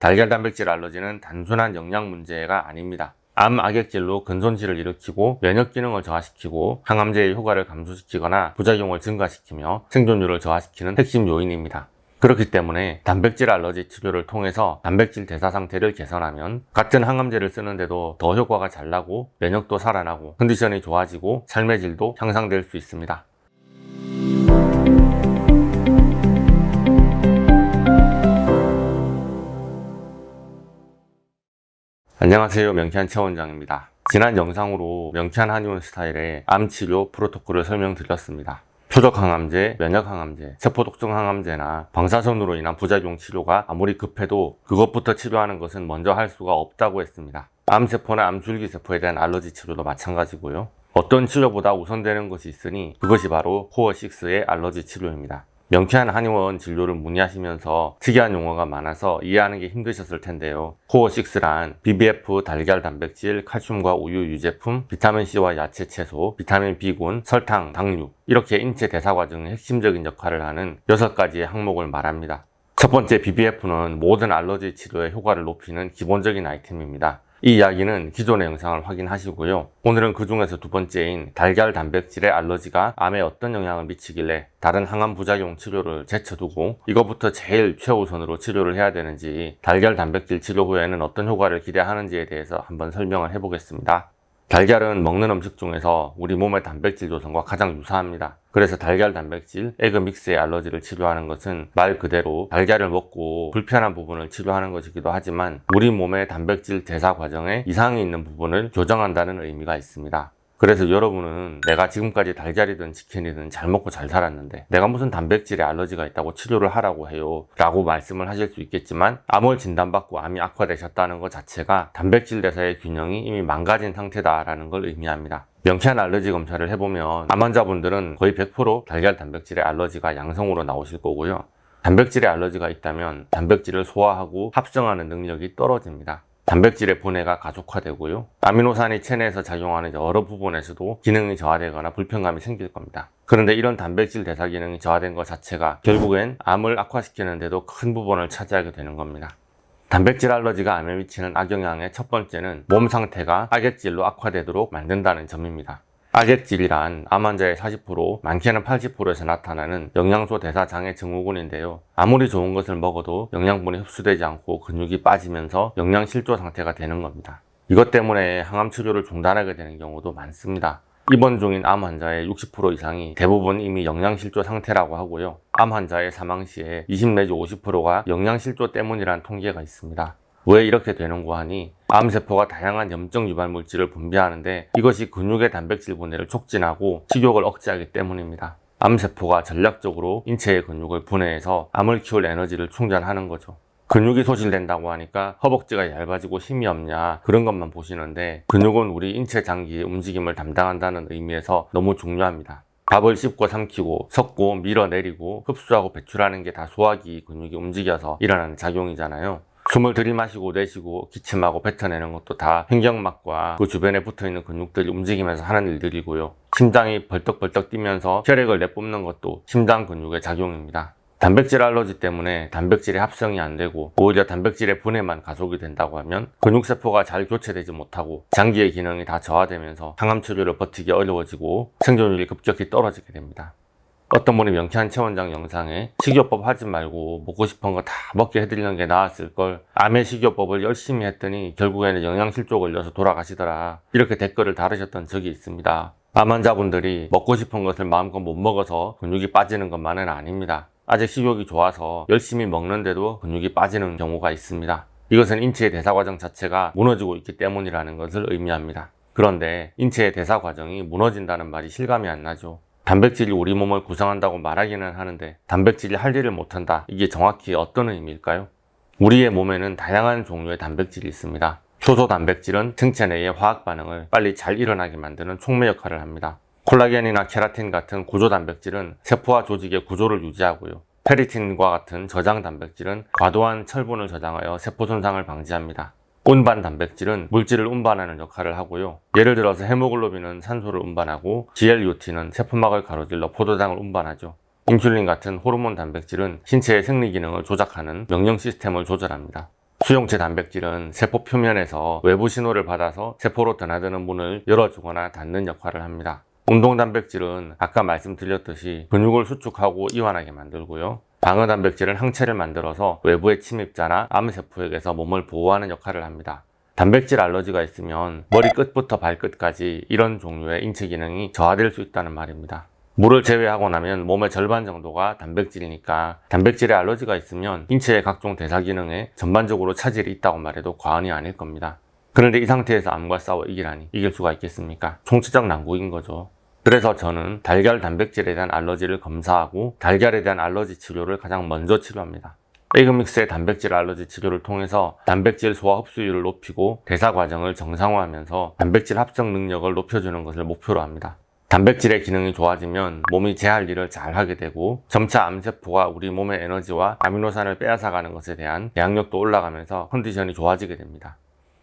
달걀 단백질 알러지는 단순한 영양 문제가 아닙니다. 암 악액질로 근손실을 일으키고 면역 기능을 저하시키고 항암제의 효과를 감소시키거나 부작용을 증가시키며 생존율을 저하시키는 핵심 요인입니다. 그렇기 때문에 단백질 알러지 치료를 통해서 단백질 대사 상태를 개선하면 같은 항암제를 쓰는데도 더 효과가 잘 나고 면역도 살아나고 컨디션이 좋아지고 삶의 질도 향상될 수 있습니다. 안녕하세요. 명쾌한 최원장입니다. 지난 영상으로 명쾌한 한의원 스타일의 암 치료 프로토콜을 설명드렸습니다. 표적 항암제, 면역 항암제, 세포 독성 항암제나 방사선으로 인한 부작용 치료가 아무리 급해도 그것부터 치료하는 것은 먼저 할 수가 없다고 했습니다. 암세포나 암줄기세포에 대한 알러지 치료도 마찬가지고요. 어떤 치료보다 우선되는 것이 있으니 그것이 바로 코어6의 알러지 치료입니다. 명쾌한 한의원 진료를 문의하시면서 특이한 용어가 많아서 이해하는 게 힘드셨을 텐데요. 코어6란 BBF 달걀 단백질, 칼슘과 우유 유제품, 비타민C와 야채 채소, 비타민 B군, 설탕, 당류 이렇게 인체 대사 과정의 핵심적인 역할을 하는 6가지의 항목을 말합니다. 첫 번째 BBF는 모든 알러지 치료의 효과를 높이는 기본적인 아이템입니다. 이 이야기는 기존의 영상을 확인하시고요. 오늘은 그 중에서 두 번째인 달걀 단백질의 알러지가 암에 어떤 영향을 미치길래 다른 항암 부작용 치료를 제쳐두고 이것부터 제일 최우선으로 치료를 해야 되는지 달걀 단백질 치료 후에는 어떤 효과를 기대하는지에 대해서 한번 설명을 해보겠습니다. 달걀은 먹는 음식 중에서 우리 몸의 단백질 조성과 가장 유사합니다. 그래서 달걀 단백질, 에그 믹스의 알러지를 치료하는 것은 말 그대로 달걀을 먹고 불편한 부분을 치료하는 것이기도 하지만 우리 몸의 단백질 대사 과정에 이상이 있는 부분을 교정한다는 의미가 있습니다. 그래서 여러분은 내가 지금까지 달걀이든 치킨이든 잘 먹고 잘 살았는데 내가 무슨 단백질에 알러지가 있다고 치료를 하라고 해요 라고 말씀을 하실 수 있겠지만 암을 진단받고 암이 악화되셨다는 것 자체가 단백질 대사의 균형이 이미 망가진 상태다라는 걸 의미합니다. 명쾌한 알러지 검사를 해보면 암 환자분들은 거의 100% 달걀 단백질의 알러지가 양성으로 나오실 거고요. 단백질에 알러지가 있다면 단백질을 소화하고 합성하는 능력이 떨어집니다. 단백질의 분해가 가속화되고요. 아미노산이 체내에서 작용하는 여러 부분에서도 기능이 저하되거나 불편감이 생길 겁니다. 그런데 이런 단백질 대사 기능이 저하된 것 자체가 결국엔 암을 악화시키는데도 큰 부분을 차지하게 되는 겁니다. 단백질 알러지가 암에 미치는 악영향의 첫 번째는 몸 상태가 악액질로 악화되도록 만든다는 점입니다. 악액질이란 암 환자의 40%, 많게는 80%에서 나타나는 영양소 대사 장애 증후군인데요. 아무리 좋은 것을 먹어도 영양분이 흡수되지 않고 근육이 빠지면서 영양 실조 상태가 되는 겁니다. 이것 때문에 항암 치료를 중단하게 되는 경우도 많습니다. 입원 중인 암 환자의 60% 이상이 대부분 이미 영양실조 상태라고 하고요. 암 환자의 사망 시에 20 내지 50%가 영양실조 때문이라는 통계가 있습니다. 왜 이렇게 되는고 하니 암세포가 다양한 염증 유발 물질을 분비하는데 이것이 근육의 단백질 분해를 촉진하고 식욕을 억제하기 때문입니다. 암세포가 전략적으로 인체의 근육을 분해해서 암을 키울 에너지를 충전하는 거죠. 근육이 소실된다고 하니까 허벅지가 얇아지고 힘이 없냐 그런 것만 보시는데 근육은 우리 인체 장기의 움직임을 담당한다는 의미에서 너무 중요합니다. 밥을 씹고 삼키고 섞고 밀어내리고 흡수하고 배출하는 게 다 소화기 근육이 움직여서 일어나는 작용이잖아요. 숨을 들이마시고 내쉬고 기침하고 뱉어내는 것도 다 횡격막과 그 주변에 붙어있는 근육들이 움직이면서 하는 일들이고요. 심장이 벌떡벌떡 뛰면서 혈액을 내뿜는 것도 심장 근육의 작용입니다. 단백질 알러지 때문에 단백질의 합성이 안 되고 오히려 단백질의 분해만 가속이 된다고 하면 근육세포가 잘 교체되지 못하고 장기의 기능이 다 저하되면서 항암 치료를 버티기 어려워지고 생존율이 급격히 떨어지게 됩니다. 어떤 분이 명쾌한 체원장 영상에 식이요법 하지 말고 먹고 싶은 거 다 먹게 해드리는 게 나았을 걸 암의 식이요법을 열심히 했더니 결국에는 영양실 조 걸려서 돌아가시더라 이렇게 댓글을 달으셨던 적이 있습니다. 암 환자분들이 먹고 싶은 것을 마음껏 못 먹어서 근육이 빠지는 것만은 아닙니다. 아직 식욕이 좋아서 열심히 먹는데도 근육이 빠지는 경우가 있습니다. 이것은 인체의 대사 과정 자체가 무너지고 있기 때문이라는 것을 의미합니다. 그런데 인체의 대사 과정이 무너진다는 말이 실감이 안 나죠. 단백질이 우리 몸을 구성한다고 말하기는 하는데 단백질이 할 일을 못한다. 이게 정확히 어떤 의미일까요? 우리의 몸에는 다양한 종류의 단백질이 있습니다. 효소 단백질은 생체 내의 화학 반응을 빨리 잘 일어나게 만드는 촉매 역할을 합니다. 콜라겐이나 케라틴 같은 구조 단백질은 세포와 조직의 구조를 유지하고요. 페리틴과 같은 저장 단백질은 과도한 철분을 저장하여 세포 손상을 방지합니다. 운반 단백질은 물질을 운반하는 역할을 하고요. 예를 들어서 헤모글로빈은 산소를 운반하고 GLUT는 세포막을 가로질러 포도당을 운반하죠. 인슐린 같은 호르몬 단백질은 신체의 생리 기능을 조작하는 명령 시스템을 조절합니다. 수용체 단백질은 세포 표면에서 외부 신호를 받아서 세포로 드나드는 문을 열어주거나 닫는 역할을 합니다. 운동 단백질은 아까 말씀드렸듯이 근육을 수축하고 이완하게 만들고요. 방어 단백질은 항체를 만들어서 외부의 침입자나 암세포에게서 몸을 보호하는 역할을 합니다. 단백질 알러지가 있으면 머리 끝부터 발끝까지 이런 종류의 인체 기능이 저하될 수 있다는 말입니다. 물을 제외하고 나면 몸의 절반 정도가 단백질이니까 단백질에 알러지가 있으면 인체의 각종 대사 기능에 전반적으로 차질이 있다고 말해도 과언이 아닐 겁니다. 그런데 이 상태에서 암과 싸워 이기라니 이길 수가 있겠습니까? 총체적 난국인 거죠. 그래서 저는 달걀 단백질에 대한 알러지를 검사하고 달걀에 대한 알러지 치료를 가장 먼저 치료합니다. 에그믹스의 단백질 알러지 치료를 통해서 단백질 소화 흡수율을 높이고 대사 과정을 정상화하면서 단백질 합성 능력을 높여주는 것을 목표로 합니다. 단백질의 기능이 좋아지면 몸이 제 할 일을 잘 하게 되고 점차 암세포가 우리 몸의 에너지와 아미노산을 빼앗아가는 것에 대한 대항력도 올라가면서 컨디션이 좋아지게 됩니다.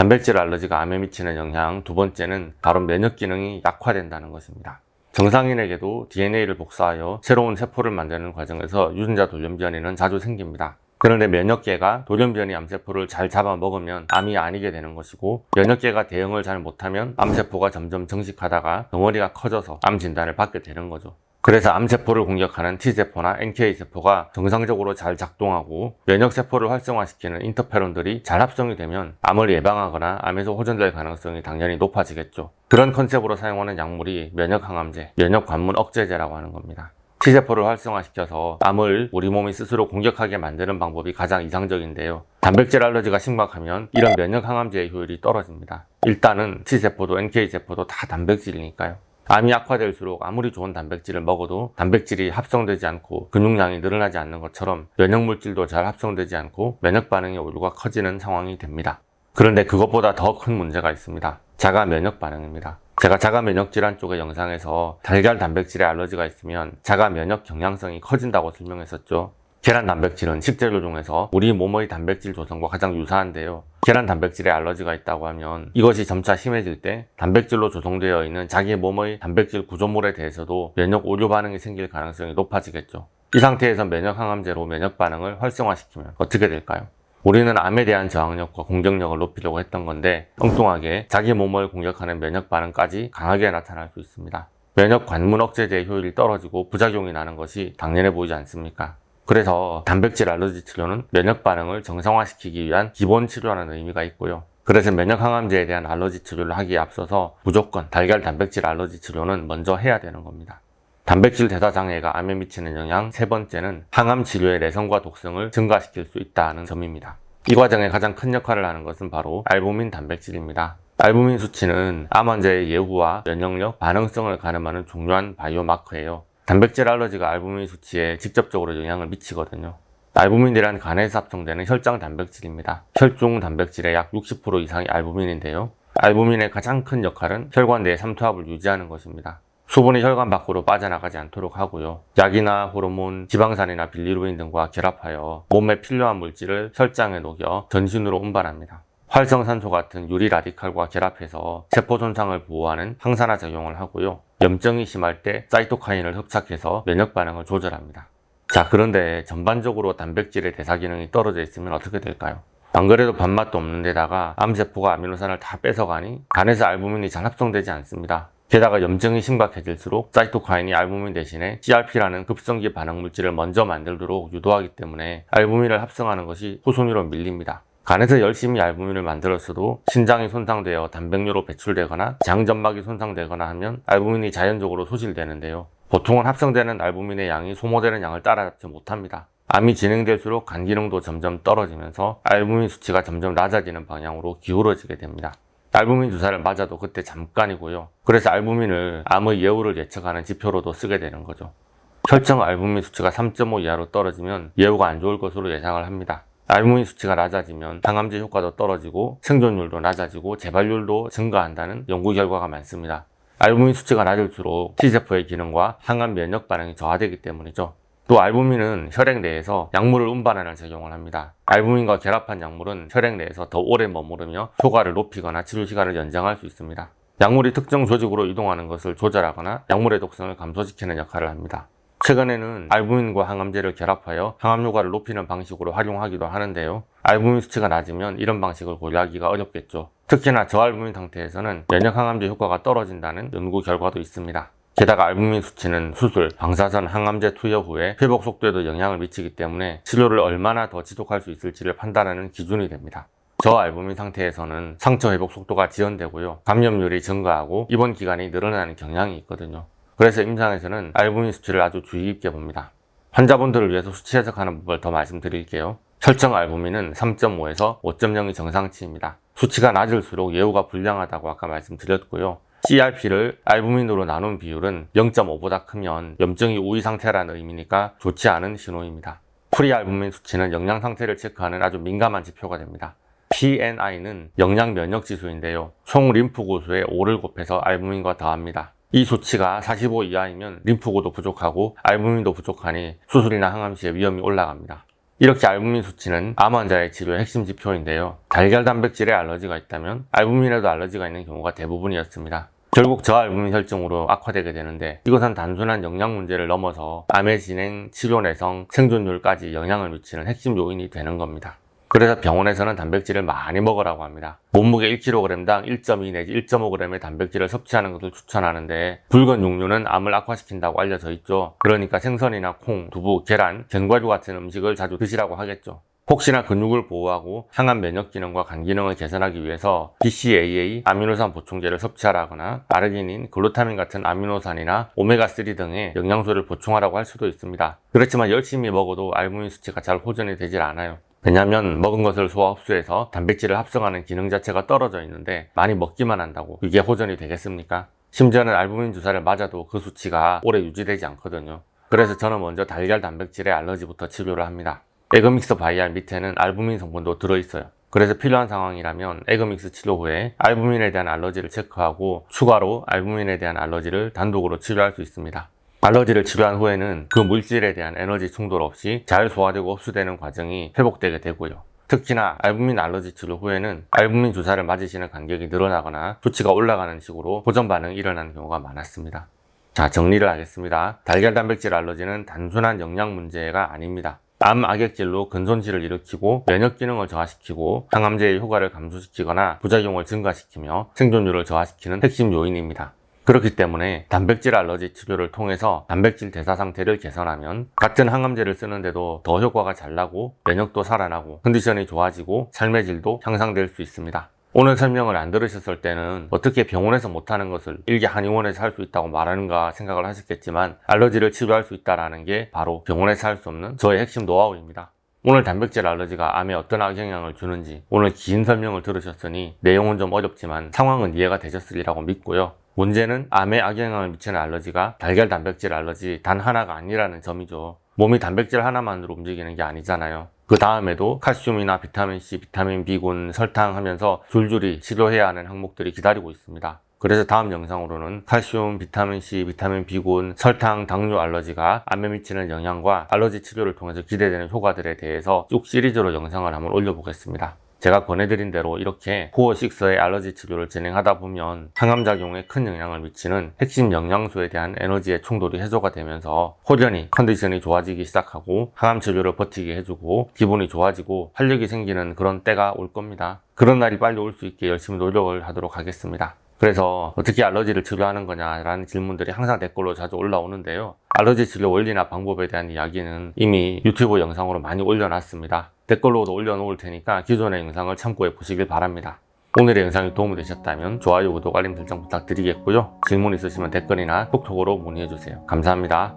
단백질 알러지가 암에 미치는 영향 두 번째는 바로 면역 기능이 약화된다는 것입니다. 정상인에게도 DNA를 복사하여 새로운 세포를 만드는 과정에서 유전자 돌연변이는 자주 생깁니다. 그런데 면역계가 돌연변이 암세포를 잘 잡아먹으면 암이 아니게 되는 것이고 면역계가 대응을 잘 못하면 암세포가 점점 정식하다가 덩어리가 커져서 암 진단을 받게 되는 거죠. 그래서 암세포를 공격하는 T세포나 NK세포가 정상적으로 잘 작동하고 면역세포를 활성화시키는 인터페론들이 잘 합성이 되면 암을 예방하거나 암에서 호전될 가능성이 당연히 높아지겠죠. 그런 컨셉으로 사용하는 약물이 면역항암제, 면역관문 억제제라고 하는 겁니다. T세포를 활성화시켜서 암을 우리 몸이 스스로 공격하게 만드는 방법이 가장 이상적인데요. 단백질 알러지가 심각하면 이런 면역항암제의 효율이 떨어집니다. 일단은 T세포도 NK세포도 다 단백질이니까요. 암이 악화될수록 아무리 좋은 단백질을 먹어도 단백질이 합성되지 않고 근육량이 늘어나지 않는 것처럼 면역 물질도 잘 합성되지 않고 면역 반응의 오류가 커지는 상황이 됩니다. 그런데 그것보다 더 큰 문제가 있습니다. 자가 면역 반응입니다. 제가 자가 면역 질환 쪽의 영상에서 달걀 단백질에 알러지가 있으면 자가 면역 경향성이 커진다고 설명했었죠. 계란 단백질은 식재료 중에서 우리 몸의 단백질 조성과 가장 유사한데요. 계란 단백질에 알러지가 있다고 하면 이것이 점차 심해질 때 단백질로 조성되어 있는 자기 몸의 단백질 구조물에 대해서도 면역 오류 반응이 생길 가능성이 높아지겠죠. 이 상태에서 면역 항암제로 면역 반응을 활성화시키면 어떻게 될까요? 우리는 암에 대한 저항력과 공격력을 높이려고 했던 건데 엉뚱하게 자기 몸을 공격하는 면역 반응까지 강하게 나타날 수 있습니다. 면역 관문 억제제의 효율이 떨어지고 부작용이 나는 것이 당연해 보이지 않습니까? 그래서 단백질 알러지 치료는 면역 반응을 정상화시키기 위한 기본 치료라는 의미가 있고요. 그래서 면역 항암제에 대한 알러지 치료를 하기에 앞서서 무조건 달걀 단백질 알러지 치료는 먼저 해야 되는 겁니다. 단백질 대사 장애가 암에 미치는 영향 세 번째는 항암 치료의 내성과 독성을 증가시킬 수 있다는 점입니다. 이 과정에 가장 큰 역할을 하는 것은 바로 알부민 단백질입니다. 알부민 수치는 암 환자의 예후와 면역력, 반응성을 가늠하는 중요한 바이오마커예요. 단백질 알러지가 알부민 수치에 직접적으로 영향을 미치거든요. 알부민이란 간에서 합성되는 혈장 단백질입니다. 혈중 단백질의 약 60% 이상이 알부민인데요. 알부민의 가장 큰 역할은 혈관 내의 삼투압을 유지하는 것입니다. 수분이 혈관 밖으로 빠져나가지 않도록 하고요. 약이나 호르몬, 지방산이나 빌리루빈 등과 결합하여 몸에 필요한 물질을 혈장에 녹여 전신으로 운반합니다. 활성산소 같은 유리 라디칼과 결합해서 세포 손상을 보호하는 항산화 작용을 하고요. 염증이 심할 때 사이토카인을 흡착해서 면역 반응을 조절합니다. 자, 그런데 전반적으로 단백질의 대사 기능이 떨어져 있으면 어떻게 될까요? 안 그래도 밥맛도 없는 데다가 암세포가 아미노산을 다 뺏어가니 간에서 알부민이 잘 합성되지 않습니다. 게다가 염증이 심각해질수록 사이토카인이 알부민 대신에 CRP라는 급성기 반응 물질을 먼저 만들도록 유도하기 때문에 알부민을 합성하는 것이 후순위로 밀립니다. 간에서 열심히 알부민을 만들었어도 신장이 손상되어 단백뇨로 배출되거나 장점막이 손상되거나 하면 알부민이 자연적으로 소실되는데요. 보통은 합성되는 알부민의 양이 소모되는 양을 따라잡지 못합니다. 암이 진행될수록 간 기능도 점점 떨어지면서 알부민 수치가 점점 낮아지는 방향으로 기울어지게 됩니다. 알부민 주사를 맞아도 그때 잠깐이고요. 그래서 알부민을 암의 예후를 예측하는 지표로도 쓰게 되는 거죠. 혈청 알부민 수치가 3.5 이하로 떨어지면 예후가 안 좋을 것으로 예상을 합니다. 알부민 수치가 낮아지면 항암제 효과도 떨어지고 생존율도 낮아지고 재발률도 증가한다는 연구 결과가 많습니다. 알부민 수치가 낮을수록 T세포의 기능과 항암 면역 반응이 저하되기 때문이죠. 또 알부민은 혈액 내에서 약물을 운반하는 작용을 합니다. 알부민과 결합한 약물은 혈액 내에서 더 오래 머무르며 효과를 높이거나 치료 시간을 연장할 수 있습니다. 약물이 특정 조직으로 이동하는 것을 조절하거나 약물의 독성을 감소시키는 역할을 합니다. 최근에는 알부민과 항암제를 결합하여 항암 효과를 높이는 방식으로 활용하기도 하는데요. 알부민 수치가 낮으면 이런 방식을 고려하기가 어렵겠죠. 특히나 저알부민 상태에서는 면역 항암제 효과가 떨어진다는 연구 결과도 있습니다. 게다가 알부민 수치는 수술, 방사선, 항암제 투여 후에 회복 속도에도 영향을 미치기 때문에 치료를 얼마나 더 지속할 수 있을지를 판단하는 기준이 됩니다. 저알부민 상태에서는 상처 회복 속도가 지연되고요. 감염률이 증가하고 입원 기간이 늘어나는 경향이 있거든요. 그래서 임상에서는 알부민 수치를 아주 주의 깊게 봅니다. 환자분들을 위해서 수치 해석하는 법을 더 말씀드릴게요. 설정 알부민은 3.5에서 5.0이 정상치입니다. 수치가 낮을수록 예후가 불량하다고 아까 말씀드렸고요. CRP를 알부민으로 나눈 비율은 0.5보다 크면 염증이 우위 상태라는 의미니까 좋지 않은 신호입니다. 프리알부민 수치는 영양 상태를 체크하는 아주 민감한 지표가 됩니다. PNI는 영양 면역 지수인데요. 총 림프구수의 5를 곱해서 알부민과 더합니다. 이 수치가 45 이하이면 림프구도 부족하고 알부민도 부족하니 수술이나 항암 시에 위험이 올라갑니다. 이렇게 알부민 수치는 암 환자의 치료의 핵심 지표인데요. 달걀 단백질에 알러지가 있다면 알부민에도 알러지가 있는 경우가 대부분이었습니다. 결국 저알부민 혈증으로 악화되게 되는데 이것은 단순한 영양 문제를 넘어서 암의 진행, 치료 내성, 생존율까지 영향을 미치는 핵심 요인이 되는 겁니다. 그래서 병원에서는 단백질을 많이 먹으라고 합니다. 몸무게 1kg당 1.2 내지 1.5g의 단백질을 섭취하는 것을 추천하는데 붉은 육류는 암을 악화시킨다고 알려져 있죠. 그러니까 생선이나 콩, 두부, 계란, 견과류 같은 음식을 자주 드시라고 하겠죠. 혹시나 근육을 보호하고 항암 면역 기능과 간 기능을 개선하기 위해서 BCAA 아미노산 보충제를 섭취하라거나 아르기닌, 글루타민 같은 아미노산이나 오메가3 등의 영양소를 보충하라고 할 수도 있습니다. 그렇지만 열심히 먹어도 알부민 수치가 잘 호전이 되질 않아요. 왜냐하면 먹은 것을 소화 흡수해서 단백질을 합성하는 기능 자체가 떨어져 있는데 많이 먹기만 한다고 이게 호전이 되겠습니까? 심지어는 알부민 주사를 맞아도 그 수치가 오래 유지되지 않거든요. 그래서 저는 먼저 달걀 단백질의 알러지부터 치료를 합니다. 에그믹스 바이알 밑에는 알부민 성분도 들어있어요. 그래서 필요한 상황이라면 에그믹스 치료 후에 알부민에 대한 알러지를 체크하고 추가로 알부민에 대한 알러지를 단독으로 치료할 수 있습니다. 알러지를 치료한 후에는 그 물질에 대한 에너지 충돌 없이 잘 소화되고 흡수되는 과정이 회복되게 되고요. 특히나 알부민 알러지 치료 후에는 알부민 주사를 맞으시는 간격이 늘어나거나 수치가 올라가는 식으로 호전 반응이 일어나는 경우가 많았습니다. 자, 정리를 하겠습니다. 달걀 단백질 알러지는 단순한 영양 문제가 아닙니다. 암 악액질로 근손실을 일으키고 면역 기능을 저하시키고 항암제의 효과를 감소시키거나 부작용을 증가시키며 생존율을 저하시키는 핵심 요인입니다. 그렇기 때문에 단백질 알러지 치료를 통해서 단백질 대사 상태를 개선하면 같은 항암제를 쓰는데도 더 효과가 잘 나고 면역도 살아나고 컨디션이 좋아지고 삶의 질도 향상될 수 있습니다. 오늘 설명을 안 들으셨을 때는 어떻게 병원에서 못하는 것을 일개 한의원에서 할 수 있다고 말하는가 생각을 하셨겠지만 알러지를 치료할 수 있다는 게 바로 병원에서 할 수 없는 저의 핵심 노하우입니다. 오늘 단백질 알러지가 암에 어떤 악영향을 주는지 오늘 긴 설명을 들으셨으니 내용은 좀 어렵지만 상황은 이해가 되셨으리라고 믿고요. 문제는 암에 악영향을 미치는 알러지가 달걀 단백질 알러지 단 하나가 아니라는 점이죠. 몸이 단백질 하나만으로 움직이는 게 아니잖아요. 그 다음에도 칼슘이나 비타민C, 비타민 B군, 설탕 하면서 줄줄이 치료해야 하는 항목들이 기다리고 있습니다. 그래서 다음 영상으로는 칼슘, 비타민C, 비타민 B군, 설탕, 당뇨 알러지가 암에 미치는 영향과 알러지 치료를 통해서 기대되는 효과들에 대해서 쭉 시리즈로 영상을 한번 올려보겠습니다. 제가 권해드린 대로 이렇게 코어6의 알러지 치료를 진행하다 보면 항암작용에 큰 영향을 미치는 핵심 영양소에 대한 에너지의 충돌이 해소가 되면서 호련히 컨디션이 좋아지기 시작하고 항암 치료를 버티게 해주고 기분이 좋아지고 활력이 생기는 그런 때가 올 겁니다. 그런 날이 빨리 올 수 있게 열심히 노력을 하도록 하겠습니다. 그래서 어떻게 알러지를 치료하는 거냐라는 질문들이 항상 댓글로 자주 올라오는데요. 알러지 치료 원리나 방법에 대한 이야기는 이미 유튜브 영상으로 많이 올려놨습니다. 댓글로도 올려놓을 테니까 기존의 영상을 참고해 보시길 바랍니다. 오늘의 영상이 도움이 되셨다면 좋아요, 구독, 알림 설정 부탁드리겠고요. 질문 있으시면 댓글이나 톡톡으로 문의해 주세요. 감사합니다.